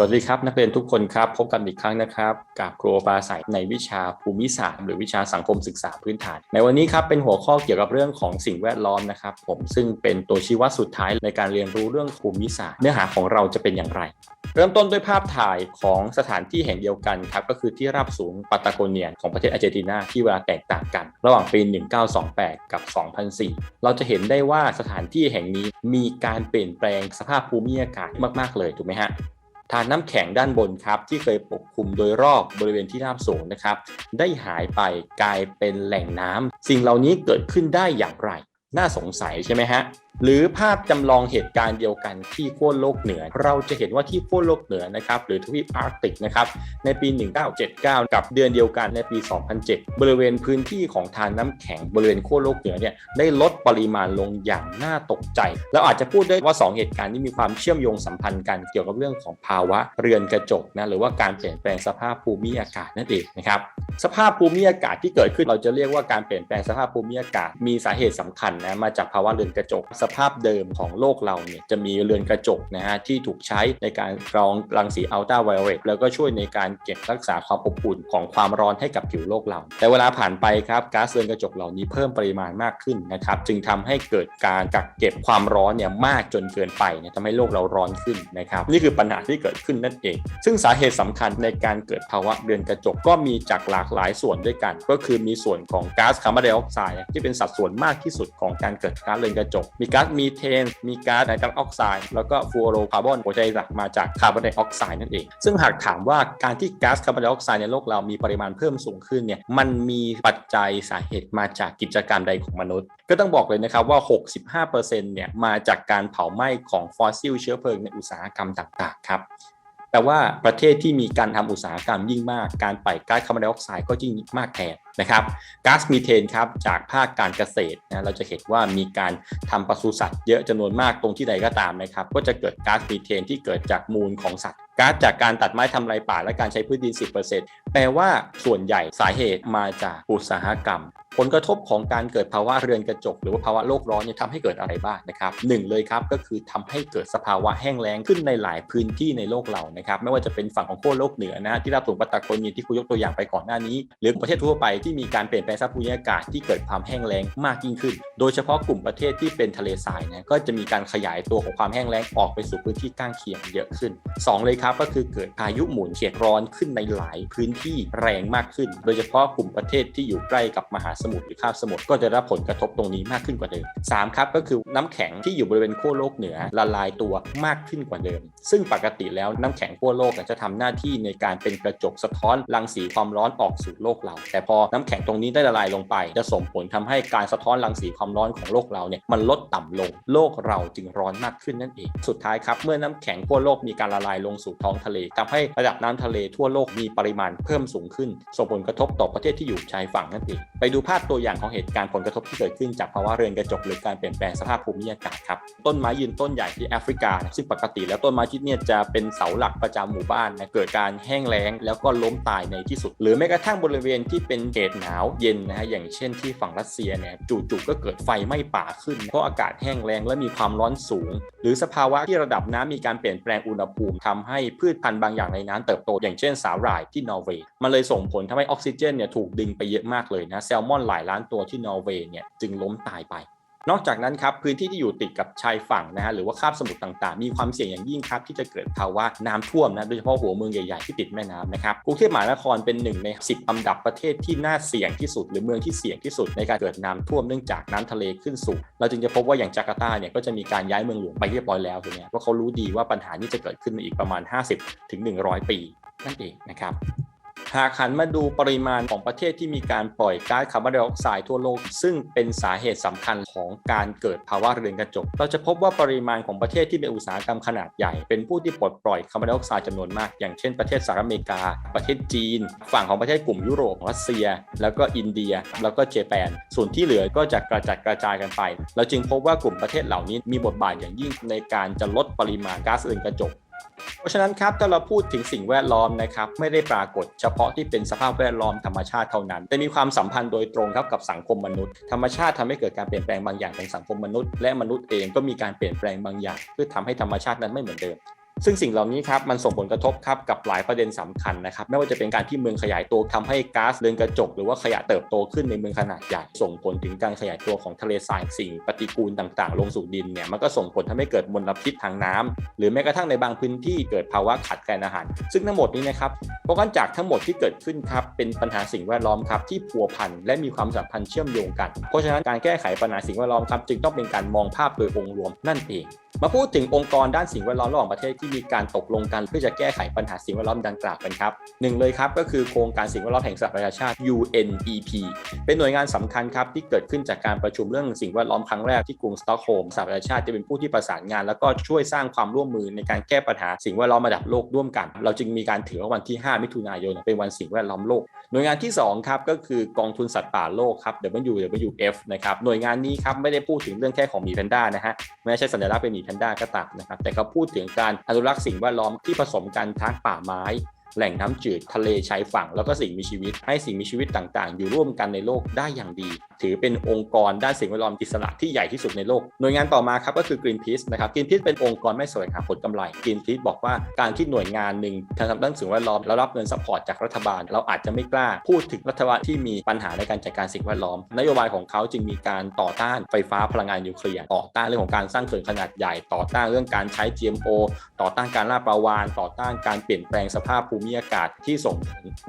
สวัสดีครับนักเรียนทุกคนครับ พบกันอีกครั้งนะครับ กับครูปาศัยในวิชาภูมิศาสตร์หรือวิชาสังคมศึกษาพื้นฐาน ในวันนี้ครับเป็นหัวข้อเกี่ยวกับเรื่องของสิ่งแวดล้อมนะครับ ผมซึ่งเป็นตัวชี้วัดสุดท้ายในการเรียนรู้เรื่องภูมิศาสตร์ เนื้อหาของเราจะเป็นอย่างไรเริ่มต้นด้วยภาพถ่ายของสถานที่แห่งเดียวกันครับก็คือที่ราบสูงปาตาโกเนียของประเทศอาร์เจนตินาที่เวลาแตกต่างกัน ระหว่างปี 1928 กับ 2004 เราจะเห็นได้ว่าสถานที่แห่งนี้มีการเปลี่ยนแปลงสภาพภูมิอากาศมาก ๆ เลยถูกไหมฮะทานน้ำแข็งด้านบนครับที่เคยปกคลุมโดยรอบบริเวณที่ราบสูงนะครับ ได้หายไปกลายเป็นแหล่งน้ำสิ่งเหล่านี้เกิดขึ้นได้อย่างไร น่าสงสัยใช่ไหมฮะหรือภาพจำลองเหตุการณ์เดียวกันที่ขั้วโลกเหนือ เราจะเห็นว่าที่ขั้วโลกเหนือนะครับหรือทวีปอาร์กติกนะครับในปี 1979 กับเดือนเดียวกันในปี 2007 บริเวณพื้นที่ของทานน้ำแข็งบริเวณขั้วโลกเหนือเนี่ยได้ลดปริมาณลงอย่างน่าตกใจ แล้วอาจจะพูดได้ว่า 2 เหตุการณ์นี้มีความเชื่อมโยงสัมพันธ์กันเกี่ยวกับเรื่องของภาวะเรือนกระจกนะหรือว่าการเปลี่ยนแปลงสภาพภูมิอากาศนั่นเองนะครับสภาพภูมิอากาศที่เกิดขึ้นเราจะเรียกว่าการเปลี่ยนแปลงสภาพภูมิอากาศมีสาเหตุสำคัญนะมาจากภาวะเรือนกระจกสภาพเดิมของโลกเราเนี่ยจะมีเรือนกระจกนะฮะที่ถูกใช้ในการกรองรังสีอัลตราไวโอเลตแล้วก็ช่วยในการเก็บรักษาความอบอุ่นของความร้อนให้กับผิวโลกเรา แต่เวลาผ่านไปครับก๊าซเรือนกระจกเหล่านี้เพิ่มปริมาณมากขึ้นนะครับ จึงทำให้เกิดการกักเก็บความร้อนเนี่ยมากจนเกินไปเนี่ยทำให้โลกเราร้อนขึ้นนะครับ นี่คือปัญหาที่เกิดขึ้นนั่นเอง ซึ่งสาเหตุสำคัญในการเกิดภาวะเรือนกระจกก็มีจากหลากหลายส่วนด้วยกัน ก็คือมีส่วนของก๊าซคาร์บอนไดออกไซด์ที่เป็นสัดส่วนมากที่สุดของการเกิดก๊าซเรือนกระจก มีก๊าซมีเทน มีก๊าซไนตรัสออกไซด์แล้วก็ฟูออโรคาร์บอนหัวใจหลักมาจากคาร์บอนไดออกไซด์นั่นเอง ซึ่งหากถามว่าการที่ก๊าซคาร์บอนไดออกไซด์ในโลกเรามีปริมาณเพิ่มสูงขึ้นเนี่ยมันมีปัจจัยสาเหตุมาจากกิจกรรมใดของมนุษย์ ก็ต้องบอกเลยนะครับว่า 65%เนี่ยมาจากการเผาไหม้ของฟอสซิลเชื้อเพลิงในอุตสาหกรรมต่างๆครับ แต่ว่าประเทศที่มีการทำอุตสาหกรรมยิ่งมาก การปล่อยก๊าซคาร์บอนไดออกไซด์ก็ยิ่งมากแทนนะครับก๊าซมีเทนครับจากภาคการเกษตรนะเราจะเห็นว่ามีการทำปศุสัตว์เยอะจำนวนมากตรงที่ใดก็ตามนะครับ ก็จะเกิดก๊าซมีเทนที่เกิดจากมูลของสัตว์ก๊าซจากการตัดไม้ทำลายป่าและการใช้พื้นดิน 10%แปลว่าส่วนใหญ่สาเหตุมาจากอุตสาหกรรม ผลกระทบของการเกิดภาวะเรือนกระจก หรือว่าภาวะโลกร้อนเนี่ยทำให้เกิดอะไรบ้างนะครับหนึ่งเลยครับก็คือทำให้เกิดสภาวะแห้งแล้งขึ้นในหลายพื้นที่ในโลกเรานะครับไม่ว่าจะเป็นฝั่งของขั้วโลกเหนือนะที่รับสูงปาตาโกเนีที่ครูยกตัวอย่างไปก่อนหน้านี้ หรือประเทศทั่วไปที่มีการเปลี่ยนแปลงสภาพภูมิอากาศที่เกิดความแห้งแล้งมากยิ่งขึ้น โดยเฉพาะกลุ่มประเทศที่เป็นทะเลทรายนะก็จะมีการขยายตัวของความแห้งแล้งออกไปสู่พื้นที่ข้างเคียงเยอะขึ้นสองเลยครับก็คือเกิดพายุหมุนเขตร้อนขึ้นในหลายพื้นที่แรงมากขึ้น โดยเฉพาะกลุ่มประเทศที่อยู่ใกล้กับมหาสมุทรหรือคาบสมุทรก็จะรับผลกระทบตรงนี้มากขึ้นกว่าเดิม3ครับก็คือน้ำแข็งที่อยู่บริเวณขั้วโลกเหนือละลายตัวมากขึ้นกว่าเดิม ซึ่งปกติแล้วน้ำแข็งขั้วโลกจะทำหน้าที่ในการเป็นกระจกสะท้อนรังสีความร้อนออกสู่โลกเรา แต่พอน้ำแข็งตรงนี้ได้ละลายลงไป จะส่งผลทำให้การสะท้อนรังสีความร้อนของโลกเราเนี่ยมันลดต่ำลง โลกเราจึงร้อนมากขึ้นนั่นเอง สุดท้ายครับ เมื่อน้ำแข็งขั้วโลกมีการละลายลงสู่ท้องทะเลทำให้ระดับน้ำทะเลทั่วโลกมีปริมาณเพิ่มสูงขึ้น ส่งผลกระทบต่อประเทศที่อยู่ชายฝั่งนั่นเอง ไปดูภาพตัวอย่างของเหตุการณ์ผลกระทบที่เกิดขึ้นจากภาวะเรือนกระจกหรือการเปลี่ยนแปลงสภาพภูมิอากาศครับ ต้นไม้ยืนต้นใหญ่ที่แอฟริกา ซึ่งปกติแล้วต้นไม้ที่เนี่ยจะเป็นเสาหลักประจำหมู่บ้านนะเกิดการแห้งแล้งแล้วก็ล้มตายในที่สุด หรือแม้กระทั่งบริเวณที่เป็นเขตหนาวเย็นนะฮะอย่างเช่นที่ฝั่งรัสเซียเนี่ยจู่ๆก็เกิดไฟไหม้ป่าขึ้น เพราะอากาศแห้งแล้งและมีความร้อนสูง หรือสภาวะที่ระดับน้ำมีการเปลี่ยนแปลงอุณหภูมิทำให้พืชพันธุ์บางอย่างในน้ำเติบโต อย่างเช่นสาหร่ายที่นอร์เวย์มันเลยส่งผลทำให้ออกซิเจนเนี่ยถูกดึงไปเยอะมากเลยนะแซลมอนหลายล้านตัวที่นอร์เวย์เนี่ยจึงล้มตายไป นอกจากนั้นครับพื้นที่ที่อยู่ติดกับชายฝั่งนะฮะหรือว่าคาบสมุทรต่างๆ มีความเสี่ยงอย่างยิ่งครับที่จะเกิดภาวะน้ำท่วมนะโดยเฉพาะหัวเมืองใหญ่ๆที่ติดแม่น้ำนะครับกรุงเทพมหานครเป็นหนึ่งใน 10 อันดับประเทศที่น่าเสี่ยงที่สุด หรือเมืองที่เสี่ยงที่สุดในการเกิดน้ำท่วมเนื่องจากน้ำทะเลขึ้นสูงเราจึงจะพบว่าอย่างจาการ์ตาเนี่ยก็จะมีการย้ายเมืองหลวงไปเรียบร้อยแล้วถูกไหมเพราะเขารู้ดีว่าปัญหานี้จะเกิดขึ้นในอีกประมาณ 50ถึง100 ปีนั่นเองนะครับากหันมาดูปริมาณของประเทศที่มีการปล่อยก๊าซคาร์บอนไดออกไซด์ทั่วโลก ซึ่งเป็นสาเหตุสำคัญของการเกิดภาวะเรือนกระจก เราจะพบว่าปริมาณของประเทศที่เป็นอุตสาหกรรมขนาดใหญ่ เป็นผู้ที่ปลดปล่อยคาร์บอนไดออกไซด์จำนวนมาก อย่างเช่นประเทศสหรัฐอเมริกา ประเทศจีน ฝั่งของประเทศกลุ่มยุโรปรัสเซีย แล้วก็อินเดีย แล้วก็เจแปน ส่วนที่เหลือก็จะกระจัดกระจายกันไป เราจึงพบว่ากลุ่มประเทศเหล่านี้มีบทบาทอย่างยิ่งในการจะลดปริมาณก๊าซเรือนกระจก ราะฉะนั้นครับถ้าเราพูดถึงสิ่งแวดล้อมนะครับไม่ได้ปรากฏเฉพาะที่เป็นสภาพแวดล้อมธรรมชาติเท่านั้น แต่มีความสัมพันธ์โดยตรงครับกับสังคมมนุษย์ ธรรมชาติทำให้เกิดการเปลี่ยนแปลงบางอย่างในสังคมมนุษย์ และมนุษย์เองก็มีการเปลี่ยนแปลงบางอย่าง เพื่อทำให้ธรรมชาตินั้นไม่เหมือนเดิม ซึ่งสิ่งเหล่านี้ครับมันส่งผลกระทบครับกับหลายประเด็นสำคัญนะครับไม่ว่าจะเป็นการที่เมืองขยายตัวทำให้ก๊าซเรือนกระจก หรือว่าขยะเติบโตขึ้นในเมืองขนาดใหญ่ ส่งผลถึงการขยายตัวของทะเลทรายสิ่งปฏิกูลต่างๆ ลงสู่ดินเนี่ยมันก็ส่งผลทำให้เกิดมลพิษทางน้ำหรือแม้กระทั่งในบางพื้นที่เกิดภาวะขาดแคลนอาหาร ซึ่งทั้งหมดนี้นะครับเพราะกันจากทั้งหมดที่เกิดขึ้นครับเป็นปัญหาสิ่งแวดล้อมครับที่พัวพันและมีความสัมพันธ์เชื่อมโยงกัน เพราะฉะนั้นการแก้ไขปัญหาสิ่งแวดล้อมครับจึงต้องเป็นการมองภาพโดยองค์รวมนั่นเอง มาพูดถึงองค์กรด้านสิ่งแวดล้อมระหว่างประเทศที่มีการตกลงกันเพื่อจะแก้ไขปัญหาสิ่งแวดล้อมดังกล่าวกันครับหนึ่งเลยครับก็คือโครงการสิ่งแวดล้อมแห่งสหประชาชาติ UNEP เป็นหน่วยงานสำคัญครับที่เกิดขึ้นจากการประชุมเรื่องสิ่งแวดล้อมครั้งแรกที่กรุงสตอกโฮล์มสหประชาชาติจะเป็นผู้ที่ประสานงาน แล้วก็ช่วยสร้างความร่วมมือในการแก้ปัญหาสิ่งแวดล้อมระดับโลกร่วมกัน เราจึงมีการถือว่าวันที่ 5 มิถุนายนเป็นวันสิ่งแวดล้อมโลก หน่วยงานที่2ครับก็คือกองทุนสัตว์ป่าโลกครับ WWF นะครับหน่วยงานนี้ครับไม่ได้พูดถึงเรื่องแค่ของหมีแพนด้านะฮะไม่ใช่สัญลักษณ์เป็นหมีแพนด้าก็ตามนะครับแต่เขาพูดถึงการอนุรักษ์สิ่งแวดล้อมที่ผสมกันทั้งป่าไม้ แหล่งน้ำจืดทะเลชายฝั่งแล้วก็สิ่งมีชีวิต ให้สิ่งมีชีวิตต่างๆ อยู่ร่วมกันในโลกได้อย่างดี ถือเป็นองค์กรด้านสิ่งแวดล้อมอิสระที่ใหญ่ที่สุดในโลก หน่วยงานต่อมาครับก็คือ Greenpeace นะครับ Greenpeace เป็นองค์กรไม่แสวงหาผลกำไร Greenpeace บอกว่าการที่หน่วยงานหนึ่งทำด้านสิ่งแวดล้อมแล้วรับเงินสปอร์ตจากรัฐบาล เราอาจจะไม่กล้าพูดถึงรัฐบาลที่มีปัญหาในการจัดการสิ่งแวดล้อม นโยบายของเขาจึงมีการต่อต้านไฟฟ้าพลังงานนิวเคลียร์ต่อต้านเรื่องของการสร้างเขื่อนขนาดใหญ่ต่อต้านเรื่องการใช้ GMO ต่อต้านการล่าปลาวาฬต่อต้านการเปลี่ยนแปลงสภาพภูมิีอากาศที่ส่ง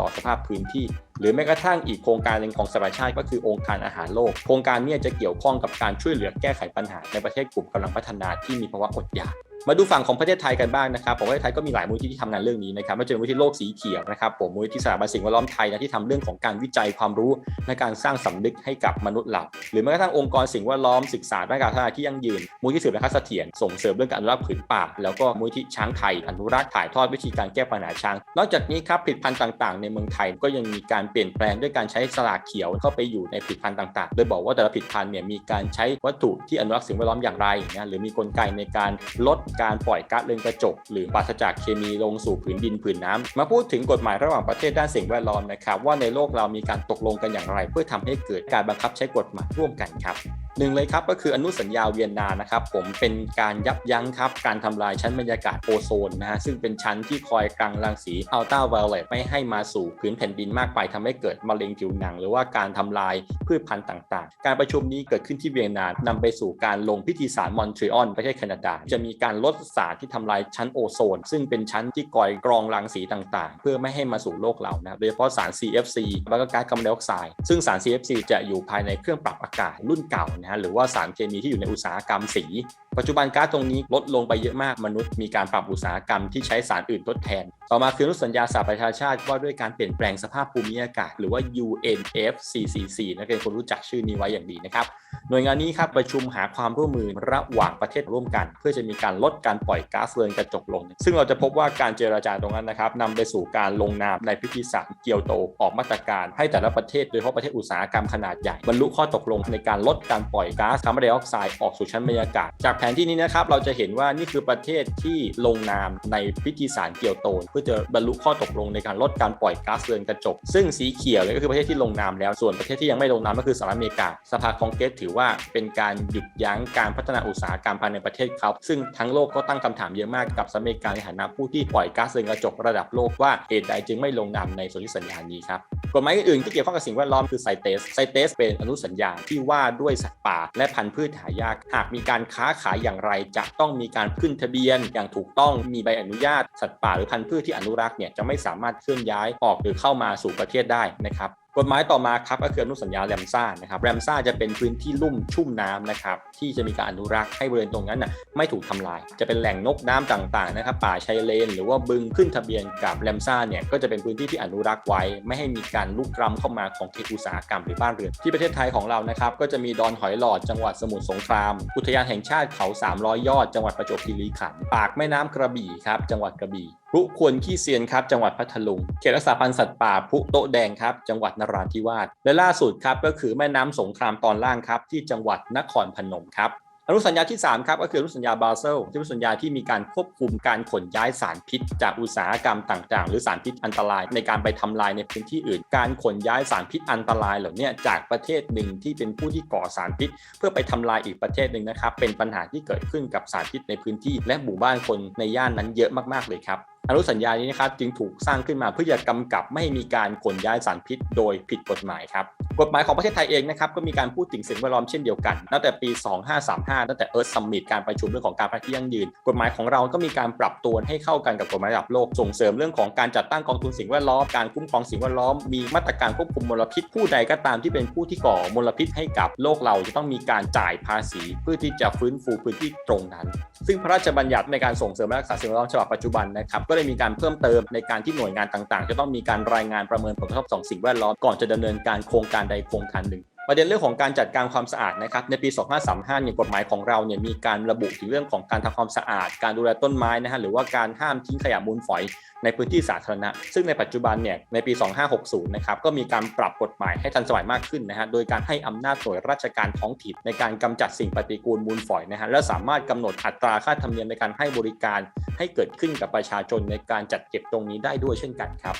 ต่อสภาพพื้นที่ หรือแม้กระทั่งอีกโครงการหนึ่งของสหประชาชาติก็คือองค์การอาหารโลก โครงการนี้จะเกี่ยวข้องกับการช่วยเหลือแก้ไขปัญหาในประเทศกลุ่มกำลังพัฒนาที่มีภาวะอดอยาก มาดูฝั่งของประเทศไทยกันบ้างนะครับผมประเทศไทยก็มีหลายมูลที่ที่ทำงานเรื่องนี้นะครับไม่ว่าจะเป็นมูลที่โลกสีเขียวนะครับผมมูลที่สถาบันสิ่งแวดล้อมไทยนะที่ทำเรื่องของการวิจัยความรู้ในการสร้างสำนึกให้กับมนุษย์เราหรือแม้กระทั่งองค์กรสิ่งแวดล้อมศึกษาด้านการพัฒนาที่ยั่งยืนมูลที่สืบและคัดเสถียรส่งเสริมเรื่องการอนุรักษ์ผืนป่าแล้วก็มูลที่ช้างไทยอนุรักษ์ถ่ายทอดวิธีการแก้ปัญหาช้าง นอกจากนี้ครับผลิตภัณฑ์ต่างๆ ในเมืองไทยก็ยังมีการเปลี่ยนแปลงด้วยการใช้สลากเขียวเข้าไปอยู่ในผลิตภัณฑ์ต่างๆ โดยบอกว่าแต่ละผลิตภัณฑ์เนี่ยมีการใช้วัตถุที่อนุรักษ์สิ่งแวดล้อมอย่างไรนะหรือมีกลไกในการลดการปล่อยก๊าซเรือนกระจก หรือปราศจากเคมีลงสู่ผืนดินผืนน้ำมาพูดถึงกฎหมายระหว่างประเทศด้านสิ่งแวดล้อมนะครับว่าในโลกเรามีการตกลงกันอย่างไร เพื่อทำให้เกิดการบังคับใช้กฎหมายร่วมกันครับ หนึ่งเลยครับก็คืออนุสัญญาเวียนนานะครับผมเป็นการยับยั้งครับการทำลายชั้นบรรยากาศโอโซนนะฮะซึ่งเป็นชั้นที่คอยกังรังสีอัลตราไวโอเลตไม่ให้มาสู่พื้นแผ่นดินมากไปทำให้เกิดมะเร็งผิวหนัง หรือว่าการทำลายพืชพันธุ์ต่างๆ การประชุมนี้เกิดขึ้นที่เวียนนานำไปสู่การลงพิธีสารมอนทรีออลประเทศแคนาดา จะมีการลดสารที่ทำลายชั้นโอโซน ซึ่งเป็นชั้นที่คอยกรองรังสีต่างๆ เพื่อไม่ให้มาสู่โลกเรานะโดยเฉพาะสาร CFC แล้วก็ก๊าซคาร์บอนไดออกไซด์ซึ่งสาร CFC จะอยู่ภายในเครื่องปรับอากาศรุ่นเก่านะฮะหรือว่าสารเคมีที่อยู่ในอุตสาหกรรมสี ปัจจุบันก๊าซตรงนี้ลดลงไปเยอะมากมนุษย์มีการปรับอุตสาหกรรมที่ใช้สารอื่นทดแทน ต่อมาคืออนุสัญญาสหประชาชาติว่าด้วยการเปลี่ยนแปลงสภาพภูมิอากาศ หรือว่า UNFCCC นักเรียนคนรู้จักชื่อนี้ไว้อย่างดีนะครับหน่วยงานนี้ครับประชุมหาความร่วมมือระหว่างประเทศร่วมกัน เพื่อจะมีการลดการปล่อยก๊าซเรือนกระจกลง ซึ่งเราจะพบว่าการเจรจาตรงนั้นนะครับนำไปสู่การลงนามในพิธีสารเกียวโตออกมาตรการให้แต่ละประเทศโดยเฉพาะประเทศอุตสาหกรรมขนาดใหญ่บรรลุข้อตกลงในการลดการปล่อยก๊าซคาร์บอนไดออกไซด์ออกสู่ชั้นบรรยากาศจากแผนที่นี้นะครับเราจะเห็นว่านี่คือประเทศที่ลงนามในพิธีสารเกียวโตเพื่อจะบรรลุข้อตกลงในการลดการปล่อยก๊าซเรือนกระจก ซึ่งสีเขียวเลยก็คือประเทศที่ลงนามแล้วส่วนประเทศที่ยังไม่ลงนามก็คือสหรัฐอเมริกา สภาคองเกรสถือว่าเป็นการหยุดยั้งการพัฒนาอุตสาหกรรมภายในประเทศเขาซึ่งทั้งโลกก็ตั้งคำถามเยอะมากกับสหรัฐอเมริกาในฐานะผู้ที่ปล่อยก๊าซเรือนกระจกระดับโลกว่าเหตุใดจึงไม่ลงนามในสนธิสัญญานี้ครับกฎหมายอื่นที่เกี่ยวข้องกับสิ่งแวดล้อมคือไซเตสไซเตสเป็นอนุสัญญาที่ว่าด้วยสัตว์ป่า และพันธุ์พืชหายากหากมีการค้าขายอย่างไร จะต้องมีการขึ้นทะเบียนอย่างถูกต้องมีใบอนุญาตสัตว์ป่าหรือพันธุ์พืชที่อนุรักษ์เนี่ยจะไม่สามารถเคลื่อนย้ายออกหรือเข้ามาสู่ประเทศได้นะครับ กฎหมายต่อมาครับก็คืออนุสัญญาแรมซ่านะครับแรมซ่าจะเป็นพื้นที่ลุ่มชุ่มน้ำนะครับที่จะมีการอนุรักษ์ให้บริเวณตรงนั้นน่ะไม่ถูกทำลาย จะเป็นแหล่งนกน้ำต่างๆนะครับป่าชายเลน หรือว่าบึงขึ้นทะเบียนกับแรมซ่าเนี่ยก็จะเป็นพื้นที่ที่อนุรักษ์ไว้ ไม่ให้มีการลุกล้ำเข้ามาของเขตอุตสาหกรรมหรือบ้านเรือนที่ประเทศไทยของเรานะครับก็จะมีดอนหอยหลอดจังหวัดสมุทรสงคราม อุทยานแห่งชาติเขา 300 ยอด จังหวัดประจวบคีรีขันธ์ปากแม่น้ำกระบี่ครับจังหวัดกระบี่พรุควรขี้เซียนครับจังหวัดพัทลุง เขตรักษาพันธุ์สัตว์ป่าพรุโตะแดงครับจังหวัดนราธิวาสและล่าสุดครับก็คือแม่น้ำสงครามตอนล่างครับที่จังหวัดนครพนมครับอนุสัญญาที่ 3 ครับก็คืออนุสัญญาบาเซลที่เป็นสัญญาที่มีการควบคุมการขนย้ายสารพิษ จากอุตสาหกรรมต่างๆ หรือสารพิษอันตราย ในการไปทำลายในพื้นที่อื่น การขนย้ายสารพิษอันตรายเหล่านี้จากประเทศหนึ่งที่เป็นผู้ที่ก่อสารพิษ เพื่อไปทำลายอีกประเทศหนึ่งนะครับเป็นปัญหาที่เกิดขึ้นกับสารพิษในพื้นที่ และหมู่บ้านคนในย่านนั้นเยอะมากๆเลยครับ อนุสัญญานี้นะครับจึงถูกสร้างขึ้นมาเพื่อจะกำกับไม่ให้มีการขนย้ายสารพิษโดยผิดกฎหมายครับ กฎหมายของประเทศไทยเองนะครับก็มีการพูดถึงสิ่งแวดล้อมเช่นเดียวกันตั้งแต่ปี 2535 ตั้งแต่ Earth Summit การประชุมเรื่องของการพัฒนาที่ยั่งยืน กฎหมายของเราก็มีการปรับตัวให้เข้ากันกับกฎหมายระดับโลกส่งเสริมเรื่องของการจัดตั้งกองทุนสิ่งแวดล้อมการคุ้มครองสิ่งแวดล้อมมีมาตรการควบคุมมลพิษผู้ใดก็ตามที่เป็นผู้ที่ก่อมลพิษให้กับโลกเราจะต้องมีการจ่ายภาษี เพื่อที่จะฟื้นฟูพื้นที่ตรงนั้น ซึ่งพระราชบัญญัติในการส่งเสริมและรักษาสิ่งแวดล้อมฉบับปัจจุบันนะครับก็เลยมีการเพิ่มเติมในการที่หน่วยงานต่างๆ จะต้องมีการรายงานประเมินผลกระทบสองสิ่งแวดล้อมก่อนจะดำเนินการโครงการใดโครงการหนึ่ง ประเด็นเรื่องของการจัดการความสะอาดนะครับในปี 2535เนี่ยกฎหมายของเราเนี่ยมีการระบุถึงเรื่องของการทำความสะอาด การดูแลต้นไม้นะฮะหรือว่าการห้ามทิ้งขยะมูลฝอยในพื้นที่สาธารณะ ซึ่งในปัจจุบันเนี่ยในปี 2560 นะครับก็มีการปรับกฎหมายให้ทันสมัยมากขึ้นนะฮะโดยการให้อำนาจหน่วยราชการท้องถิ่นในการกำจัดสิ่งปฏิกูลมูลฝอยนะฮะและสามารถกำหนดอัตราค่าธรรมเนียมในการให้บริการให้เกิดขึ้นกับประชาชนในการจัดเก็บตรงนี้ได้ด้วยเช่นกันครับ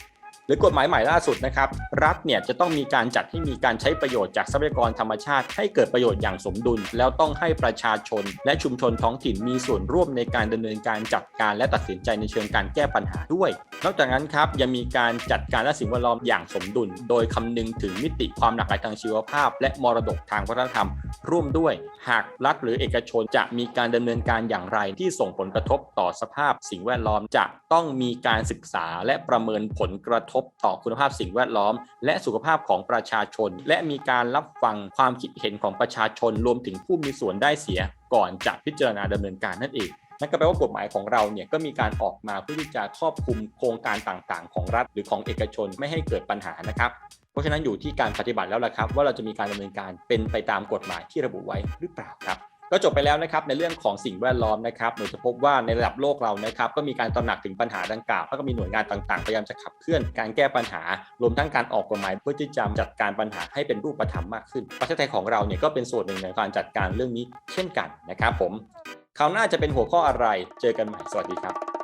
หรือกฎหมายใหม่ล่าสุดนะครับ รัฐเนี่ยจะต้องมีการจัดให้มีการใช้ประโยชน์จากทรัพยากรธรรมชาติ ให้เกิดประโยชน์อย่างสมดุล แล้วต้องให้ประชาชน และชุมชนท้องถิ่นมีส่วนร่วมในการดำเนินการจัดการและตัดสินใจในเชิงการแก้ปัญหาด้วย นอกจากนั้นครับยังมีการจัดการและสิ่งแวดล้อมอย่างสมดุล โดยคำนึงถึงมิติความหลากหลายทางชีวภาพ และมรดกทางวัฒนธรรม ร่วมด้วย หากรัฐหรือเอกชนจะมีการดำเนินการอย่างไรที่ส่งผลกระทบต่อสภาพสิ่งแวดล้อมจะต้องมีการศึกษาและประเมินผลกระทบต่อคุณภาพสิ่งแวดล้อม และสุขภาพของประชาชน และมีการรับฟังความคิดเห็นของประชาชนรวมถึงผู้มีส่วนได้เสีย ก่อนจะพิจารณาดำเนินการนั่นเองนั่นก็แปลว่ากฎหมายของเราเนี่ยก็มีการออกมาเพื่อที่จะครอบคลุมโครงการต่างๆ ของรัฐหรือของเอกชนไม่ให้เกิดปัญหานะครับ เพราะฉะนั้นอยู่ที่การปฏิบัติแล้วล่ะครับ ว่าเราจะมีการดำเนินการเป็นไปตามกฎหมายที่ระบุไว้หรือเปล่าครับ ก็จบไปแล้วนะครับในเรื่องของสิ่งแวดล้อมนะครับโดยจะพบว่าในระดับโลกเรานะครับก็มีการตระหนักถึงปัญหาดังกล่าวแล้วก็มีหน่วยงานต่างๆพยายามจะขับเคลื่อนการแก้ปัญหารวมทั้งการออกกฎหมายเพื่อที่จะจัดการปัญหาให้เป็นรูปธรรมมากขึ้น ประเทศไทยของเราเนี่ยก็เป็นส่วนหนึ่งในการจัดการเรื่องนี้เช่นกันนะครับผมคราวหน้าจะเป็นหัวข้ออะไรเจอกันใหม่สวัสดีครับ